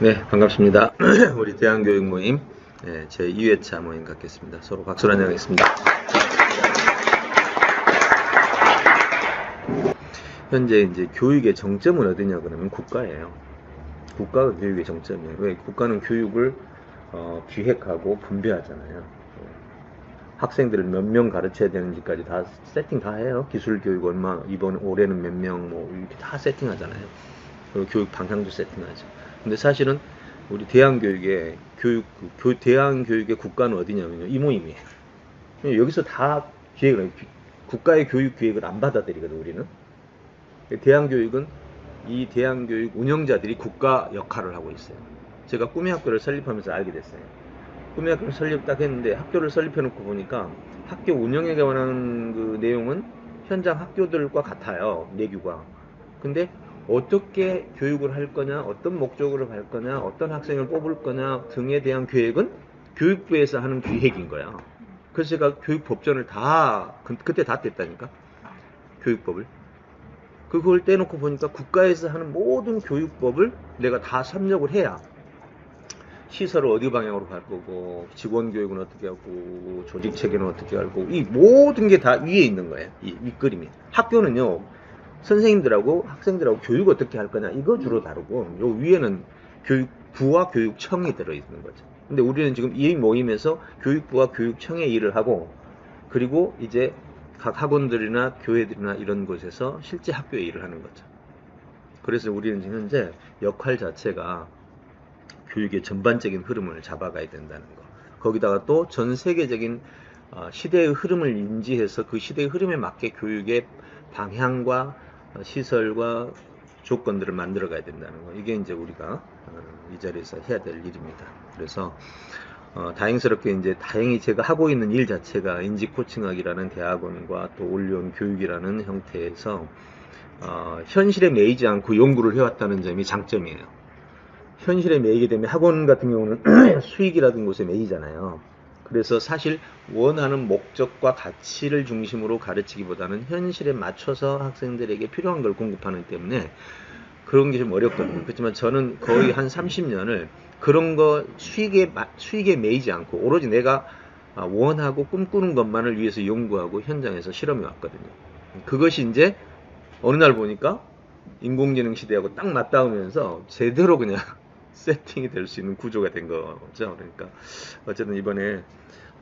네, 반갑습니다. 우리 대한교육 모임 네, 제 2회차 모임 갖겠습니다. 서로 박수를 안녕하겠습니다. 현재 이제 교육의 정점은 어디냐 그러면 국가예요. 국가가 교육의 정점이에요. 왜? 국가는 교육을 어, 기획하고 분배하잖아요. 어, 학생들을 몇 명 가르쳐야 되는지까지 다 세팅 다 해요. 기술 교육 얼마 이번 올해는 몇 명 뭐 이렇게 다 세팅하잖아요. 그리고 교육 방향도 세팅하죠. 근데 사실은 우리 대한 교육의 교육 그 교, 대한 교육의 국가는 어디냐면요 이 모임이에요. 여기서 다 기획을. 국가의 교육 기획을 안 받아들이거든 우리는. 대한 교육은 이 대한 교육 운영자들이 국가 역할을 하고 있어요. 제가 꿈의 학교를 설립하면서 알게 됐어요. 꿈의 학교를 설립 딱 했는데 학교를 설립해 놓고 보니까 학교 운영에 관한 그 내용은 현장 학교들과 같아요. 내규가. 근데 어떻게 교육을 할 거냐, 어떤 목적으로 갈 거냐, 어떤 학생을 뽑을 거냐 등에 대한 계획은 교육부에서 하는 기획인 거야. 그래서 제가 교육법전을 다 그, 그때 다 뗐다니까. 교육법을. 그걸 떼놓고 보니까 국가에서 하는 모든 교육법을 내가 다 섭렵을 해야 시설을 어디 방향으로 갈 거고 직원 교육은 어떻게 하고 조직 체계는 어떻게 하고 이 모든 게 다 위에 있는 거예요. 이 윗그림이. 학교는요. 선생님들하고 학생들하고 교육 어떻게 할 거냐 이거 주로 다루고 요 위에는 교육부와 교육청이 들어있는 거죠. 근데 우리는 지금 이 모임에서 교육부와 교육청의 일을 하고 그리고 이제 각 학원들이나 교회들이나 이런 곳에서 실제 학교의 일을 하는 거죠. 그래서 우리는 현재 역할 자체가 교육의 전반적인 흐름을 잡아가야 된다는 거. 거기다가 또 전 세계적인 어, 시대의 흐름을 인지해서 그 시대의 흐름에 맞게 교육의 방향과 어, 시설과 조건들을 만들어 가야 된다는 거. 이게 이제 우리가 어, 이 자리에서 해야 될 일입니다. 그래서 어, 다행스럽게 이제 다행히 제가 하고 있는 일 자체가 인지 코칭학이라는 대학원과 또 올리온 교육이라는 형태에서 어, 현실에 매이지 않고 연구를 해왔다는 점이 장점이에요. 현실에 매이게 되면 학원 같은 경우는 수익이라든 곳에 매이잖아요. 그래서 사실 원하는 목적과 가치를 중심으로 가르치기보다는 현실에 맞춰서 학생들에게 필요한 걸 공급하는 때문에 그런 게 좀 어렵거든요. 그렇지만 저는 거의 한 30년을 그런 거 수익에 마- 수익에 매이지 않고 오로지 내가 아, 원하고 꿈꾸는 것만을 위해서 연구하고 현장에서 실험해 왔거든요. 그것이 이제 어느 날 보니까 인공지능 시대하고 딱 맞닿으면서 제대로 그냥 세팅이 될 수 있는 구조가 된 거죠. 그러니까 어쨌든 이번에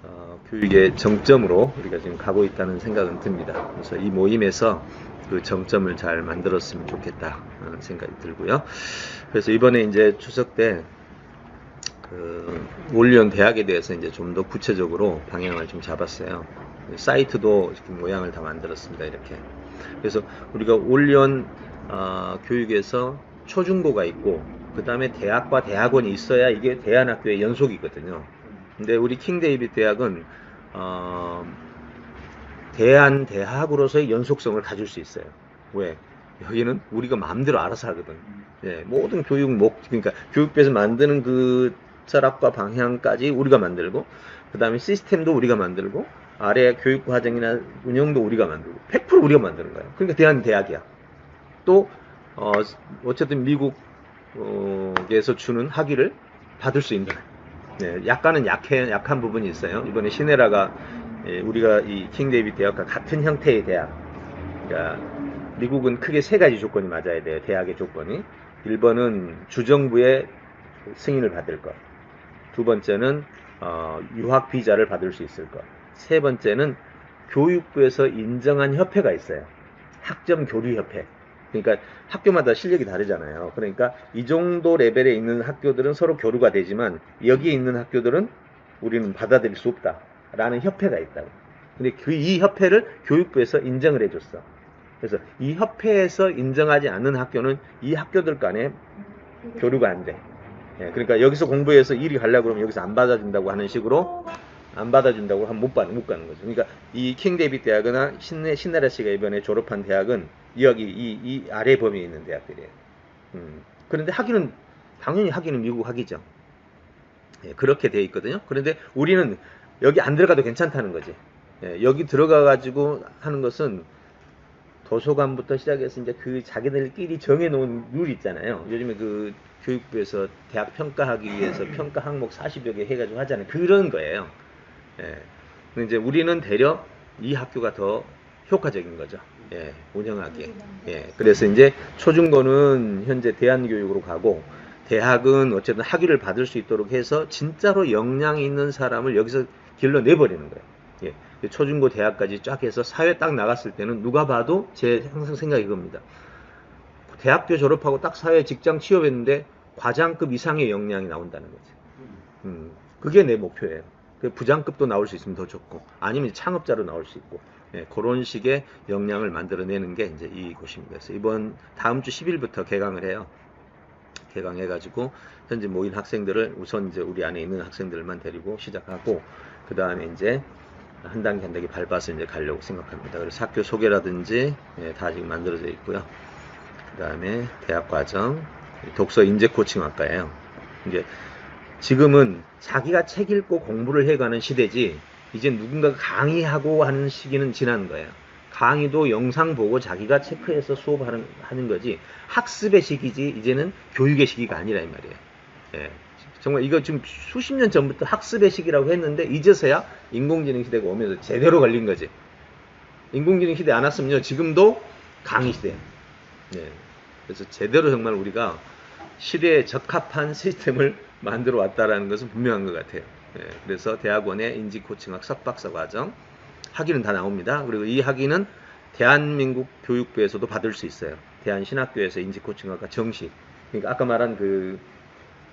어, 교육의 정점으로 우리가 지금 가고 있다는 생각은 듭니다. 그래서 이 모임에서 그 정점을 잘 만들었으면 좋겠다 하는 생각이 들고요. 그래서 이번에 이제 추석 때 그 올리온 대학에 대해서 이제 좀 더 구체적으로 방향을 좀 잡았어요. 사이트도 이렇게 모양을 다 만들었습니다. 이렇게. 그래서 우리가 올리온 어, 교육에서 초중고가 있고 그 다음에 대학과 대학원이 있어야 이게 대안학교의 연속이거든요. 근데 우리 킹 데이빗 대학은 어, 대안 대학으로서의 연속성을 가질 수 있어요. 왜? 여기는 우리가 마음대로 알아서 하거든. 예, 모든 교육 목 그러니까 교육부에서 만드는 그 철학과 방향까지 우리가 만들고 그 다음에 시스템도 우리가 만들고 아래 교육 과정이나 운영도 우리가 만들고 100% 우리가 만드는 거예요. 그러니까 대한 대학이야. 또 어, 어쨌든 미국 에서 주는 학위를 받을 수 있는 네, 약간은 약해, 약한 부분이 있어요. 이번에 시네라가 예, 우리가 이 킹 데이빗 대학과 같은 형태의 대학. 그러니까 미국은 크게 세 가지 조건이 맞아야 돼요. 대학의 조건이. 1번은 주정부의 승인을 받을 것. 두 번째는 어, 유학 비자를 받을 수 있을 것. 세 번째는 교육부에서 인정한 협회가 있어요. 학점 교류 협회. 그러니까 학교마다 실력이 다르잖아요. 그러니까 이 정도 레벨에 있는 학교들은 서로 교류가 되지만 여기에 있는 학교들은 우리는 받아들일 수 없다라는 협회가 있다고. 근데 그 이 협회를 교육부에서 인정을 해줬어. 그래서 이 협회에서 인정하지 않는 학교는 이 학교들 간에 교류가 안 돼. 예, 그러니까 여기서 공부해서 일이 가려고 그러면 여기서 안 받아준다고 하는 식으로 안 받아준다고 하면 못, 받, 못 가는 거죠. 그러니까 이 킹 데이빗 대학이나 신내, 신나라 씨가 이번에 졸업한 대학은 여기 이, 이 아래 범위에 있는 대학들이에요. 음, 그런데 학위는 당연히 학위는 미국 학위죠. 예, 그렇게 돼 있거든요. 그런데 우리는 여기 안 들어가도 괜찮다는 거지. 예, 여기 들어가 가지고 하는 것은 도서관부터 시작해서 이제 그 자기들끼리 정해놓은 룰 있잖아요. 요즘에 그 교육부에서 대학 평가하기 위해서 평가 항목 40여 개 해가지고 하잖아요. 그런 거예요. 예. 근데 이제 우리는 대려 이 학교가 더 효과적인 거죠. 예, 운영하기에. 예, 그래서 이제 초중고는 현재 대한교육으로 가고 대학은 어쨌든 학위를 받을 수 있도록 해서 진짜로 역량이 있는 사람을 여기서 길러내버리는 거예요. 예, 초중고 대학까지 쫙 해서 사회 딱 나갔을 때는 누가 봐도 제 항상 생각이 그겁니다. 대학교 졸업하고 딱 사회 직장 취업했는데 과장급 이상의 역량이 나온다는 거죠. 음, 그게 내 목표예요. 그 부장급도 나올 수 있으면 더 좋고, 아니면 창업자로 나올 수 있고, 예, 그런 식의 역량을 만들어내는 게 이제 이 곳입니다. 그래서 이번 다음 주 10일부터 개강을 해요. 개강해가지고 현재 모인 학생들을 우선 이제 우리 안에 있는 학생들만 데리고 시작하고 그 다음에 이제 한 단계 한 단계 밟아서 이제 가려고 생각합니다. 그래서 학교 소개라든지 예, 다 지금 만들어져 있고요. 그 다음에 대학 과정, 독서 인재 코칭 학과예요. 이제 지금은 자기가 책 읽고 공부를 해가는 시대지 이제 누군가 강의하고 하는 시기는 지난 거예요. 강의도 영상 보고 자기가 체크해서 수업하는 하는 거지 학습의 시기지 이제는 교육의 시기가 아니라 이 말이에요. 예. 정말 이거 지금 수십 년 전부터 학습의 시기라고 했는데 이제서야 인공지능 시대가 오면서 제대로 걸린 거지. 인공지능 시대 안 왔으면요 지금도 강의 시대예요. 예. 그래서 제대로 정말 우리가 시대에 적합한 시스템을 만들어 왔다라는 것은 분명한 것 같아요. 예, 그래서 대학원의 인지코칭학 석박사 과정 학위는 다 나옵니다. 그리고 이 학위는 대한민국 교육부에서도 받을 수 있어요. 대한신학교에서 인지코칭학과 정시. 그러니까 아까 말한 그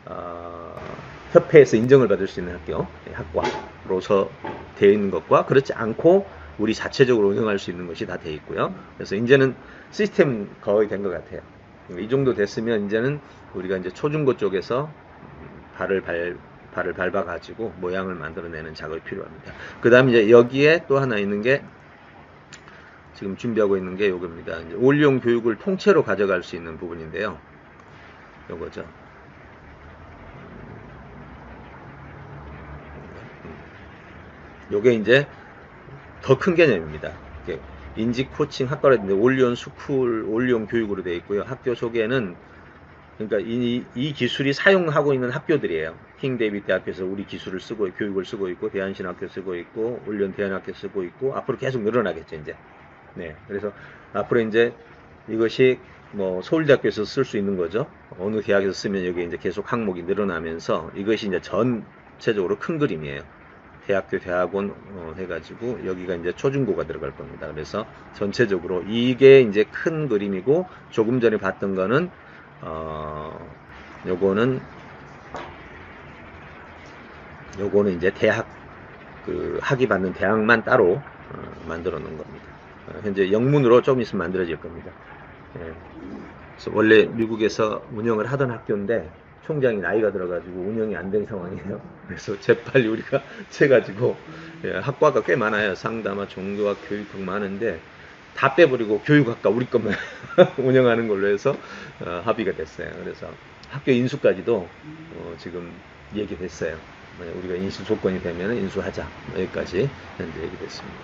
어, 협회에서 인정을 받을 수 있는 학교, 예, 학과로서 되어 있는 것과 그렇지 않고 우리 자체적으로 운영할 수 있는 것이 다 되어 있고요. 그래서 이제는 시스템 거의 된 것 같아요. 이 정도 됐으면 이제는 우리가 이제 초중고 쪽에서 발을 발 발을 밟아 가지고 모양을 만들어내는 작업이 필요합니다. 그 다음 이제 여기에 또 하나 있는 게 지금 준비하고 있는 게 요겁니다. 올용 교육을 통째로 가져갈 수 있는 부분인데요. 요거죠. 요게 이제 더 큰 개념입니다. 인지 코칭 학과라든지 올리온 스쿨, 올리온 교육으로 되어 있고요. 학교 소개는 그러니까 이, 이 기술이 사용하고 있는 학교들이에요. 킹 데이비드 대학교에서 우리 기술을 쓰고 교육을 쓰고 있고 대한신학교 쓰고 있고 올리온 대한학교 쓰고 있고 앞으로 계속 늘어나겠죠 이제. 네, 그래서 앞으로 이제 이것이 뭐 서울대학교에서 쓸 수 있는 거죠. 어느 대학에서 쓰면 여기 이제 계속 항목이 늘어나면서 이것이 이제 전체적으로 큰 그림이에요. 대학교, 대학원 어, 해가지고 여기가 이제 초중고가 들어갈 겁니다. 그래서 전체적으로 이게 이제 큰 그림이고 조금 전에 봤던 거는 어 요거는 요거는 이제 대학 그 학위 받는 대학만 따로 어, 만들어 놓은 겁니다. 어, 현재 영문으로 좀 있으면 만들어질 겁니다. 예. 그래서 원래 미국에서 운영을 하던 학교인데 총장이 나이가 들어가지고 운영이 안 된 상황이에요. 그래서 재빨리 우리가 채가지고 예, 학과가 꽤 많아요. 상담화, 종교학, 교육학 많은데 다 빼버리고 교육학과 우리 것만 운영하는 걸로 해서 어, 합의가 됐어요. 그래서 학교 인수까지도 어, 지금 얘기됐어요. 네, 우리가 인수 조건이 되면 인수하자 여기까지 현재 얘기됐습니다.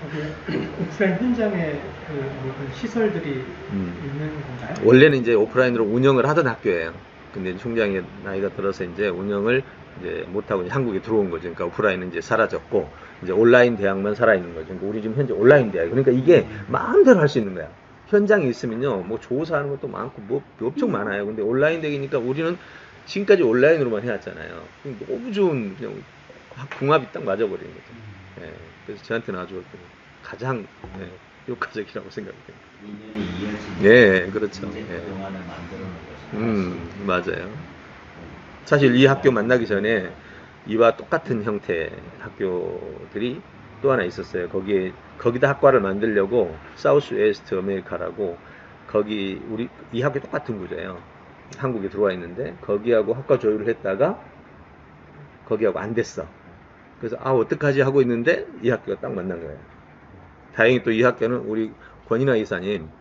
오프라인 현장에 그, 뭐, 그 시설들이 음. 있는 건가요? 원래는 이제 오프라인으로 운영을 하던 학교예요. 근데 총장이 나이가 들어서 이제 운영을 이제 못하고 이제 한국에 들어온 거죠. 그러니까 오프라인은 이제 사라졌고 이제 온라인 대학만 살아있는 거죠. 그러니까 우리 지금 현재 온라인 대학. 그러니까 이게 마음대로 할 수 있는 거야. 현장에 있으면요, 뭐 조사하는 것도 많고 뭐 엄청 많아요. 근데 온라인 대기니까 우리는 지금까지 온라인으로만 해왔잖아요. 너무 좋은 그냥 궁합이 딱 맞아버리는 거죠. 예, 그래서 저한테는 아주 그 가장 예, 효과적이라고 생각해요. 네, 그렇죠. 예. 놓은 것이 음, 맞아요. 사실 이 학교 만나기 전에 이와 똑같은 형태 학교들이 또 하나 있었어요. 거기에 거기다 학과를 만들려고 사우스 웨스트 아메리카라고 거기 우리 이 학교 똑같은 구조예요. 한국에 들어와 있는데 거기하고 학과 조율을 했다가 거기하고 안 됐어. 그래서 아 어떡하지 하고 있는데 이 학교가 딱 만난 거예요. 다행히 또 이 학교는 우리 권인아 이사님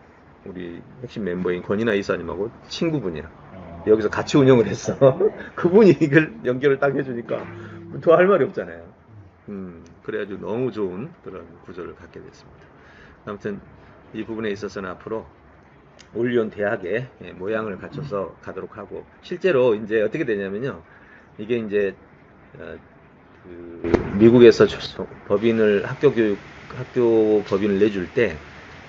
우리 핵심 멤버인 권인아 이사님하고 친구분이야. 어, 여기서 같이 운영을 했어. 그분이 이걸 연결을 딱 해주니까 더 할 말이 없잖아요. 음, 그래가지고 너무 좋은 그런 구조를 갖게 됐습니다. 아무튼 이 부분에 있어서는 앞으로 올리온 대학의 예, 모양을 갖춰서 가도록 하고 실제로 이제 어떻게 되냐면요 이게 이제 어, 그 미국에서 조- 법인을 학교 교육 학교 법인을 내줄 때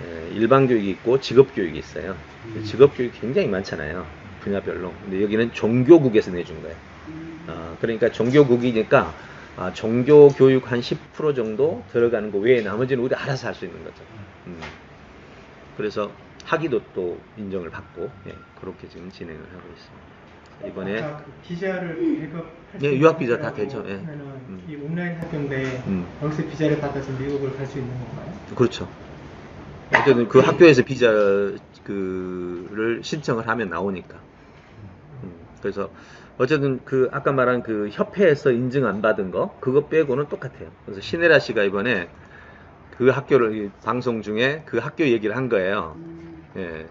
에, 일반 교육이 있고 직업 교육이 있어요. 직업 교육이 굉장히 많잖아요. 분야별로. 근데 여기는 종교국에서 내준 거예요. 아, 그러니까 종교국이니까 아, 종교 교육 한 10% 정도 들어가는 거 외에 나머지는 우리 알아서 할 수 있는 거죠. 음. 그래서 학위도 또 인정을 받고 예, 그렇게 지금 진행을 하고 있습니다. 이번에 그 비자를 배급할 수 예, 유학 비자 다 되죠. 예. 음. 이 온라인 학교인데 음. 여기서 비자를 받아서 미국을 갈 수 있는 건가요? 그렇죠. 어쨌든 그 학교에서 비자 그를 신청을 하면 나오니까. 음, 그래서 어쨌든 그 아까 말한 그 협회에서 인증 안 받은 거 그거 빼고는 똑같아요. 그래서 신혜라 씨가 이번에 그 학교를 이 방송 중에 그 학교 얘기를 한 거예요. 예.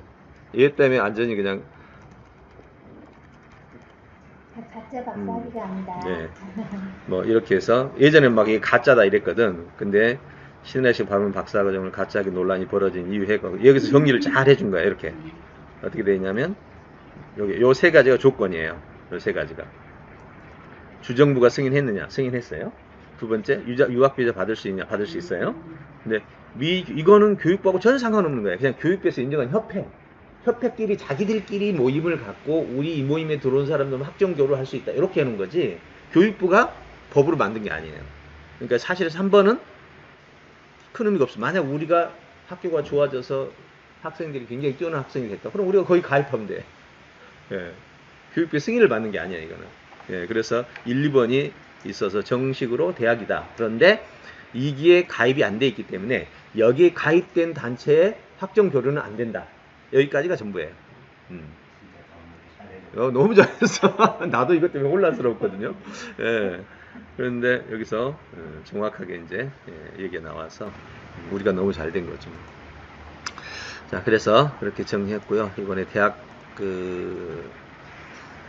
얘 때문에 완전히 그냥 가짜 박사기가 아니다. 네. 뭐 이렇게 해서 예전에 막 이게 가짜다 이랬거든. 근데 신혜라 씨 발문 박사과정을 가짜하게 논란이 벌어진 이유가 여기서 정리를 잘 해준 거야. 이렇게 어떻게 되냐면 여기 요 세 가지가 조건이에요. 요 세 가지가 주정부가 승인했느냐? 승인했어요. 두 번째 유자, 유학 비자 받을 수 있냐? 받을 수 있어요. 근데 미 이거는 교육부하고 전혀 상관없는 거예요. 그냥 교육부에서 인정한 협회. 협회끼리 자기들끼리 모임을 갖고 우리 이 모임에 들어온 사람들은 학종 교류를 할 수 있다. 이렇게 하는 거지. 교육부가 법으로 만든 게 아니에요. 그러니까 사실 3번은 큰 의미가 없어. 만약 우리가 학교가 좋아져서 학생들이 굉장히 뛰어난 학생이 됐다. 그럼 우리가 거의 가입하면 돼. 예. 교육부의 승인을 받는 게 아니야, 이거는. 예, 그래서 1, 2번이 있어서 정식으로 대학이다. 그런데 이기에 가입이 안 돼 있기 때문에 여기에 가입된 단체에 학종 교류는 안 된다. 여기까지가 전부예요. 음. 어, 너무 잘했어. 나도 이것 때문에 혼란스럽거든요. 예. 그런데 여기서 어, 정확하게 이제 예, 얘기가 나와서 우리가 너무 잘 된 거죠. 자, 그래서 그렇게 정리했고요. 이번에 대학 그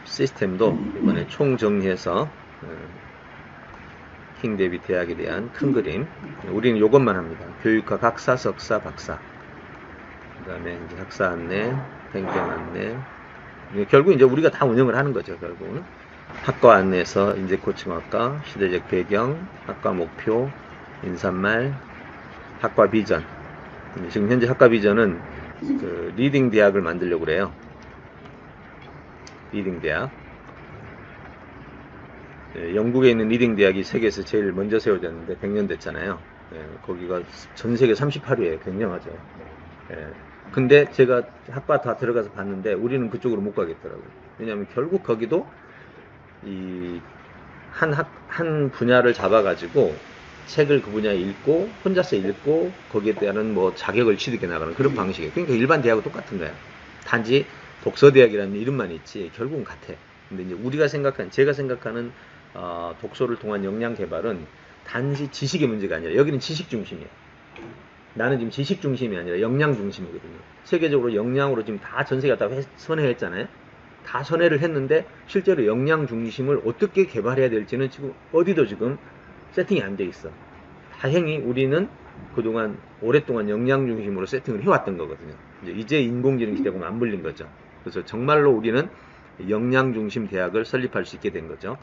시스템도 이번에 총 정리해서 어, 킹 데비 대학에 대한 큰 그림. 우리는 이것만 합니다. 교육학 학사, 석사, 박사. 그 다음에 이제 학사 안내, 행정 안내. 결국 이제 우리가 다 운영을 하는 거죠, 결국은. 학과 안내에서 인재 코칭학과, 시대적 배경, 학과 목표, 인사말, 학과 비전. 지금 현재 학과 비전은 그 리딩 대학을 만들려고 그래요. 리딩 대학. 예, 영국에 있는 리딩 대학이 세계에서 제일 먼저 세워졌는데 100년 됐잖아요. 예, 거기가 전 세계 38위에 굉장하죠. 예. 근데 제가 학과 다 들어가서 봤는데 우리는 그쪽으로 못 가겠더라고요. 왜냐하면 결국 거기도 이 한 학, 한 분야를 잡아가지고 책을 그 분야에 읽고 혼자서 읽고 거기에 대한 뭐 자격을 취득해 나가는 그런 방식이에요. 그러니까 일반 대학과 똑같은 거야. 단지 독서대학이라는 이름만 있지 결국은 같아. 근데 이제 우리가 생각한 제가 생각하는 어, 독서를 통한 역량 개발은 단지 지식의 문제가 아니라 여기는 지식 중심이에요. 나는 지금 지식 중심이 아니라 역량 중심이거든요. 세계적으로 역량으로 지금 다 전 세계가 다 회- 선회했잖아요. 다 선회를 했는데 실제로 역량 중심을 어떻게 개발해야 될지는 지금 어디도 지금 세팅이 안 돼 있어. 다행히 우리는 그동안 오랫동안 역량 중심으로 세팅을 해왔던 거거든요. 이제, 인공지능 시대가 맞물린 거죠. 그래서 정말로 우리는 역량 중심 대학을 설립할 수 있게 된 거죠.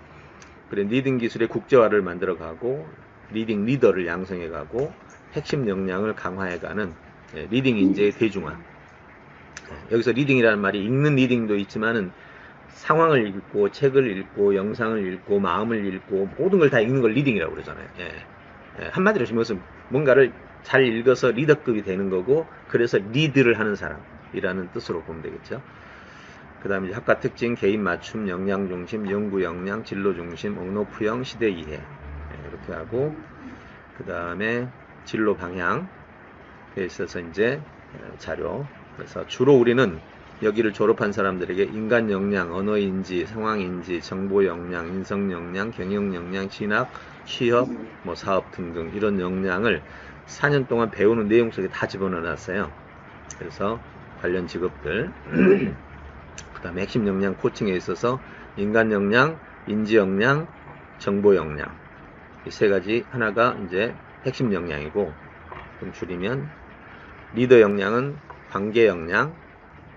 그래 리딩 기술의 국제화를 만들어 가고 리딩 리더를 양성해 가고 핵심 역량을 강화해 가는 예, 리딩 인재의 대중화. 예, 여기서 리딩이라는 말이 읽는 리딩도 있지만은 상황을 읽고 책을 읽고 영상을 읽고 마음을 읽고 모든 걸 다 읽는 걸 리딩이라고 그러잖아요. 예. 예, 한마디로 이것은 뭔가를 잘 읽어서 리더급이 되는 거고 그래서 리드를 하는 사람이라는 뜻으로 보면 되겠죠. 그 다음에 학과 특징, 개인 맞춤, 역량 중심, 연구 역량, 진로 중심, 언어푸형, 시대 이해. 예, 이렇게 하고 그 다음에 진로 방향에 있어서 이제 어, 자료. 그래서 주로 우리는 여기를 졸업한 사람들에게 인간 역량, 언어 인지, 상황 인지, 정보 역량, 인성 역량, 경영 역량, 진학, 취업, 뭐 사업 등등 이런 역량을 4년 동안 배우는 내용 속에 다 집어넣어 놨어요. 그래서 관련 직업들 그 다음에 핵심 역량 코칭에 있어서 인간 역량, 인지 역량, 정보 역량 이 세 가지 하나가 이제 핵심 역량이고 좀 줄이면 리더 역량은 관계 역량,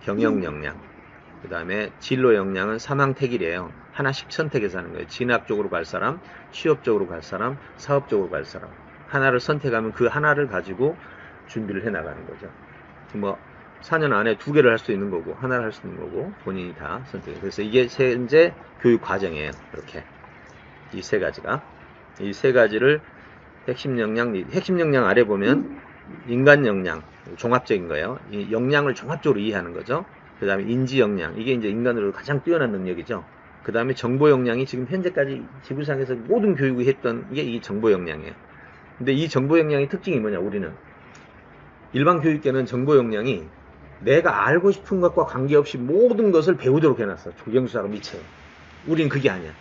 경영 역량. 그 다음에 진로 역량은 사망택일이에요. 하나씩 선택해서 하는 거예요. 진학 쪽으로 갈 사람, 취업 쪽으로 갈 사람, 사업 쪽으로 갈 사람. 하나를 선택하면 그 하나를 가지고 준비를 해 나가는 거죠. 뭐 4년 안에 두 개를 할 수 있는 거고 하나를 할 수 있는 거고 본인이 다 선택해요. 그래서 이게 현재 교육 과정이에요. 이렇게 이 세 가지가 이 세 가지를 핵심 역량, 핵심 역량 아래 보면 인간 역량, 종합적인 거예요. 이 역량을 종합적으로 이해하는 거죠. 그 다음에 인지 역량, 이게 이제 인간으로 가장 뛰어난 능력이죠. 그 다음에 정보 역량이 지금 현재까지 지구상에서 모든 교육이 했던 게 이 정보 역량이에요. 근데 이 정보 역량의 특징이 뭐냐, 우리는. 일반 교육계는 정보 역량이 내가 알고 싶은 것과 관계없이 모든 것을 배우도록 해놨어. 조경수하고 미체. 우린 그게 아니야.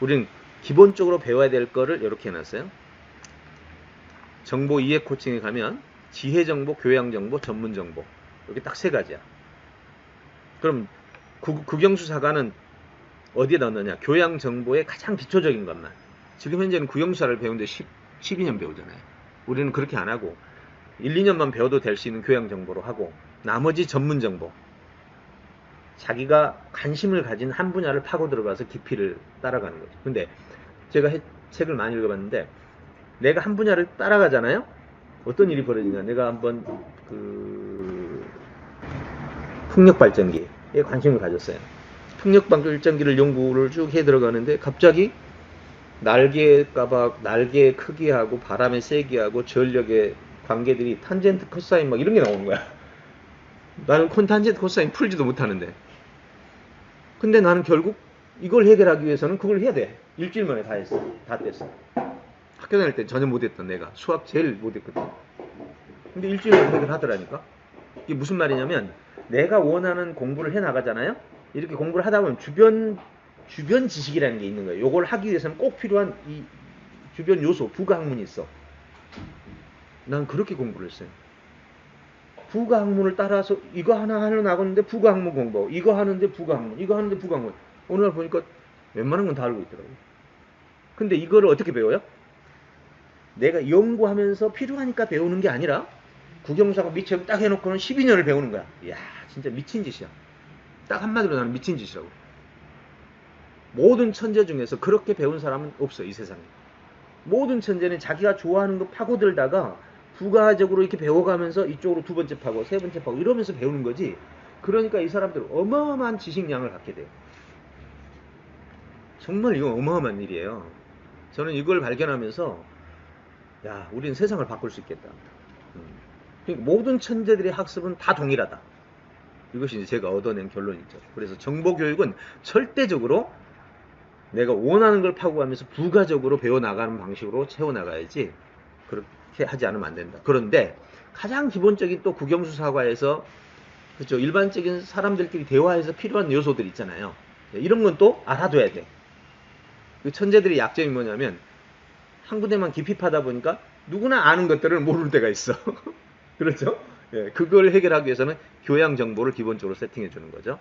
우린 기본적으로 배워야 될 거를 이렇게 해놨어요. 정보 이해 코칭에 가면 지혜 정보, 교양 정보, 전문 정보. 이렇게 딱 세 가지야. 그럼 구, 국영수사관은 어디에 넣느냐? 교양 정보의 가장 기초적인 것만. 지금 현재는 국영수사를 배우는데 10, 12년 배우잖아요. 우리는 그렇게 안 하고 1, 2년만 배워도 될 수 있는 교양 정보로 하고 나머지 전문 정보. 자기가 관심을 가진 한 분야를 파고 들어가서 깊이를 따라가는 거죠. 근데 제가 해- 책을 많이 읽어봤는데 내가 한 분야를 따라가잖아요. 어떤 일이 벌어지냐? 내가 한번 그 풍력 발전기에 관심을 가졌어요. 풍력 발전기를 연구를 쭉 해 들어가는데 갑자기 날개 가박, 날개의 크기하고 바람의 세기하고 전력의 관계들이 탄젠트 코사인 막 이런 게 나오는 거야. 나는 콘탄젠트 코사인 풀지도 못하는데. 근데 나는 결국 이걸 해결하기 위해서는 그걸 해야 돼. 일주일 만에 다 했어. 다 뗐어. 학교 다닐 때 전혀 못했던 내가 수학 제일 못했거든. 근데 일주일 만에 해결하더라니까. 이게 무슨 말이냐면 내가 원하는 공부를 해 나가잖아요. 이렇게 공부를 하다 보면 주변 주변 지식이라는 게 있는 거예요. 요걸 하기 위해서는 꼭 필요한 이 주변 요소 부가학문이 있어. 난 그렇게 공부를 했어요. 부가 학문을 따라서 이거 하나 하려 나갔는데 부가 학문 공부, 이거 하는데 부가 학문, 이거 하는데 부가 학문. 오늘 날 보니까 웬만한 건 다 알고 있더라고요. 근데 이거를 어떻게 배워요? 내가 연구하면서 필요하니까 배우는 게 아니라 국영사고 미처럼 딱 해놓고는 12년을 배우는 거야. 이야, 진짜 미친 짓이야. 딱 한마디로 나는 미친 짓이라고. 모든 천재 중에서 그렇게 배운 사람은 없어, 이 세상에. 모든 천재는 자기가 좋아하는 거 파고들다가 부가적으로 이렇게 배워가면서 이쪽으로 두 번째 파고, 세 번째 파고 이러면서 배우는 거지. 그러니까 이 사람들은 어마어마한 지식량을 갖게 돼요. 정말 이건 어마어마한 일이에요. 저는 이걸 발견하면서 야, 우리는 세상을 바꿀 수 있겠다. 음. 그러니까 모든 천재들의 학습은 다 동일하다. 이것이 이제 제가 얻어낸 결론이죠. 그래서 정보 교육은 절대적으로 내가 원하는 걸 파고 가면서 부가적으로 배워 나가는 방식으로 채워 나가야지 그렇게 하지 않으면 안 된다. 그런데 가장 기본적인 또 국영수 사과에서 그렇죠 일반적인 사람들끼리 대화해서 필요한 요소들 있잖아요. 이런 건 또 알아둬야 돼. 그 천재들의 약점이 뭐냐면 한 군데만 깊이 파다 보니까 누구나 아는 것들을 모를 때가 있어. 그렇죠? 예, 그걸 해결하기 위해서는 교양 정보를 기본적으로 세팅해 주는 거죠.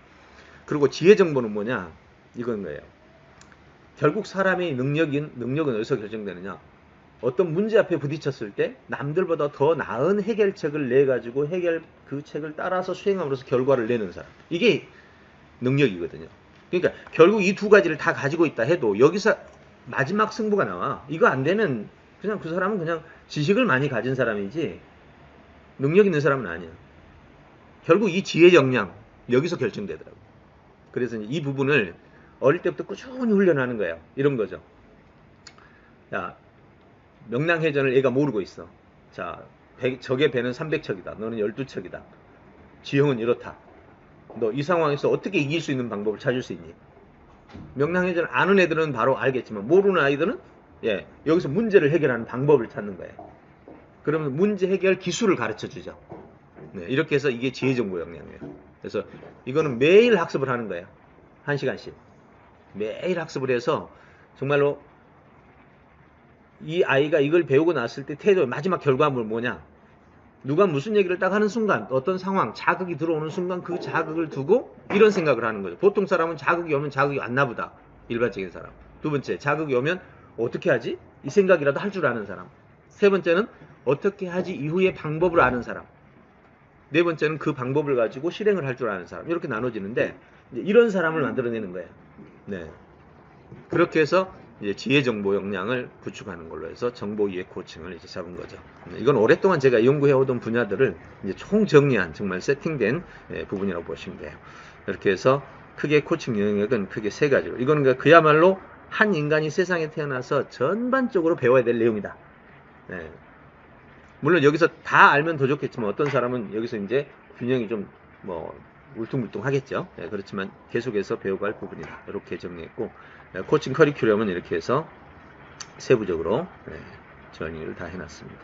그리고 지혜 정보는 뭐냐? 이건 거예요. 결국 사람의 능력인 능력은 어디서 결정되느냐? 어떤 문제 앞에 부딪혔을 때 남들보다 더 나은 해결책을 내 가지고 해결 그 책을 따라서 수행함으로써 결과를 내는 사람. 이게 능력이거든요. 그러니까 결국 이 두 가지를 다 가지고 있다 해도 여기서 마지막 승부가 나와. 이거 안 되면 그냥 그 사람은 그냥 지식을 많이 가진 사람이지 능력 있는 사람은 아니야. 결국 이 지혜 역량 여기서 결정되더라고. 그래서 이 부분을 어릴 때부터 꾸준히 훈련하는 거예요. 이런 거죠. 야, 명랑회전을 얘가 모르고 있어. 자, 배- 적의 배는 300척이다. 너는 12척이다. 지형은 이렇다. 너 이 상황에서 어떻게 이길 수 있는 방법을 찾을 수 있니? 명랑회전을 아는 애들은 바로 알겠지만 모르는 아이들은 예, 여기서 문제를 해결하는 방법을 찾는 거예요. 그러면 문제 해결 기술을 가르쳐 주죠. 네, 이렇게 해서 이게 지혜 정보 역량이에요. 그래서 이거는 매일 학습을 하는 거예요. 한 시간씩. 매일 학습을 해서 정말로 이 아이가 이걸 배우고 났을 때 태도, 마지막 결과물 뭐냐? 누가 무슨 얘기를 딱 하는 순간, 어떤 상황, 자극이 들어오는 순간 그 자극을 두고 이런 생각을 하는 거죠. 보통 사람은 자극이 오면 자극이 왔나 보다. 일반적인 사람. 두 번째, 자극이 오면 어떻게 하지? 이 생각이라도 할 줄 아는 사람. 세 번째는 어떻게 하지 이후의 방법을 아는 사람. 네 번째는 그 방법을 가지고 실행을 할 줄 아는 사람. 이렇게 나눠지는데 이런 사람을 만들어내는 거예요. 네. 그렇게 해서 이제 지혜 정보 역량을 구축하는 걸로 해서 정보 이해 코칭을 이제 잡은 거죠. 네, 이건 오랫동안 제가 연구해 오던 분야들을 이제 총 정리한 정말 세팅된 예, 부분이라고 보시면 돼요. 이렇게 해서 크게 코칭 영역은 크게 세 가지로. 이거는 그러니까 그야말로 한 인간이 세상에 태어나서 전반적으로 배워야 될 내용이다. 네. 물론 여기서 다 알면 더 좋겠지만 어떤 사람은 여기서 이제 균형이 좀뭐 울퉁불퉁 하겠죠. 네, 그렇지만 계속해서 배워갈 부분이다. 이렇게 정리했고 네, 코칭 커리큘럼은 이렇게 해서 세부적으로 네, 정리를 다 해놨습니다.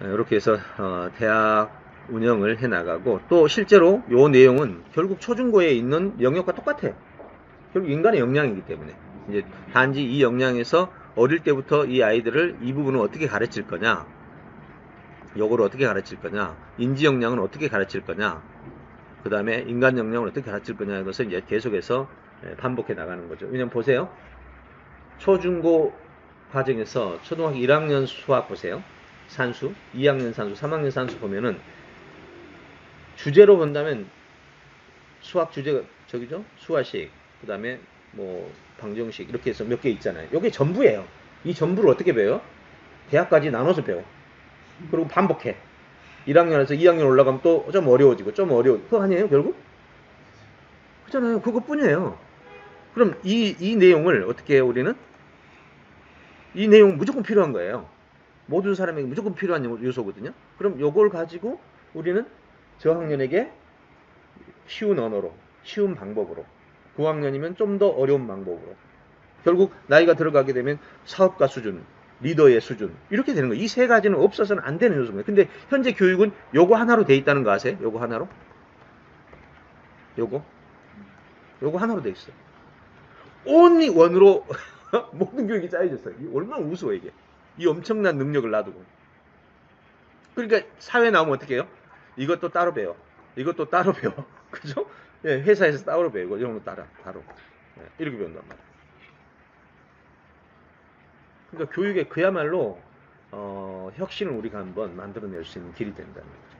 네, 이렇게 해서 어, 대학 운영을 해나가고 또 실제로 요 내용은 결국 초중고에 있는 영역과 똑같아요. 결국 인간의 역량이기 때문에 이제 단지 이 역량에서 어릴 때부터 이 아이들을 이 부분을 어떻게 가르칠 거냐, 요거를 어떻게 가르칠 거냐, 인지 역량은 어떻게 가르칠 거냐, 그 다음에 인간 역량을 어떻게 가르칠 거냐 이것을 이제 계속해서 예, 반복해 나가는 거죠. 왜냐면 보세요. 초중고 과정에서 초등학교 1학년 수학 보세요. 산수, 2학년 산수, 3학년 산수 보면은 주제로 본다면 수학 주제가 저기죠? 수화식, 그 다음에 뭐 방정식 이렇게 해서 몇 개 있잖아요. 이게 전부예요. 이 전부를 어떻게 배워요? 대학까지 나눠서 배워. 그리고 반복해. 1학년에서 2학년 올라가면 또 좀 어려워지고 좀 어려워. 그거 아니에요, 결국? 그렇잖아요. 그것뿐이에요. 그럼 이, 이 내용을 어떻게 해요, 우리는? 이 내용은 무조건 필요한 거예요. 모든 사람에게 무조건 필요한 요- 요소거든요. 그럼 요걸 가지고 우리는 저 학년에게 쉬운 언어로, 쉬운 방법으로, 9학년이면 좀 더 어려운 방법으로. 결국 나이가 들어가게 되면 사업가 수준, 리더의 수준 이렇게 되는 거예요. 이 세 가지는 없어서는 안 되는 요소입니다. 근데 현재 교육은 요거 하나로 돼 있다는 거 아세요? 요거 하나로? 요거? 요거 하나로 돼 있어요. Only 원으로 모든 교육이. 이 얼마나 우스워 이게. 이 엄청난 능력을 놔두고. 그러니까 사회 나오면 어떻게 해요? 이것도 따로 배워. 이것도 따로 배워. 그죠? 예, 회사에서 따로 배우고 거 따라 따로. 예, 이렇게 배운단 말이에요. 그러니까 교육에 그야말로 어, 혁신을 우리가 한번 만들어낼 수 있는 길이 된다는 거죠.